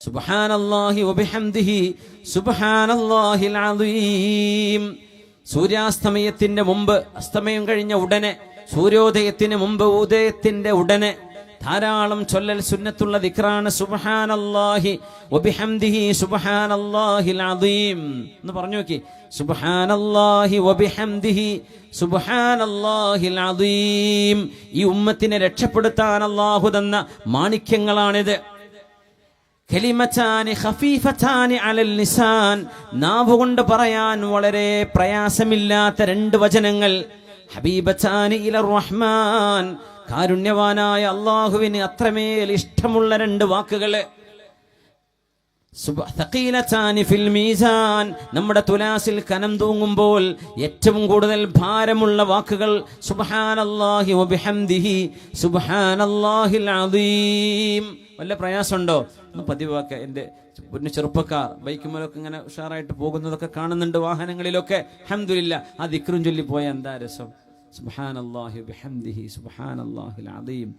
സുബ്ഹാനല്ലാഹി വബിഹംദിഹി സുബ്ഹാനല്ലാഹിൽ അദീം സൂര്യാസ്തമയത്തിന്റെ മുമ്പ് അസ്തമയം കഴിഞ്ഞ ഉടനെ സൂര്യോദയത്തിന് മുമ്പ് ഉദയത്തിന്റെ ഉടനെ ധാരാളം ചൊല്ലൽ സുന്നത്തുള്ള ദിക്റാണ് സുബ്ഹാനല്ലാഹി വബിഹംദിഹി സുബ്ഹാനല്ലാഹിൽ അദീം എന്ന് പറഞ്ഞു നോക്കി. സുബ്ഹാനല്ലാഹി വബിഹംദിഹി സുബ്ഹാനല്ലാഹിൽ അദീം ഈ ഉമ്മത്തിനെ രക്ഷപ്പെടുത്താൻ അല്ലാഹു തന്ന മാണിക്യങ്ങളാണിത്. നാവ് കൊണ്ട് പറയാൻ വളരെ പ്രയാസമില്ലാത്ത രണ്ട് വചനങ്ങൾ. ഹബീബച്ചാനി ഇല റഹ്മാൻ. കാരുണ്യവാനായ അള്ളാഹുവിന് അത്രമേൽ ഇഷ്ടമുള്ള രണ്ട് വാക്കുകൾ. നമ്മുടെ തുലാസിൽ കനം തൂങ്ങുമ്പോൾ ഏറ്റവും കൂടുതൽ ഭാരമുള്ള വാക്കുകൾ വല്ല പ്രയാസമുണ്ടോ? ഒന്ന് പതിവാക്ക. എന്റെ പിന്നെ ചെറുപ്പക്കാർ ബൈക്കുമേലൊക്കെ ഇങ്ങനെ ഉഷാറായിട്ട് പോകുന്നതൊക്കെ കാണുന്നുണ്ട് വാഹനങ്ങളിലൊക്കെ. അൽഹംദുലില്ല. ആ ദിക്റും ചൊല്ലി പോയ എന്താ രസം? സുബ്ഹാനല്ലാഹി വബിഹംദിഹി സുബ്ഹാനല്ലാഹിൽ അദീം.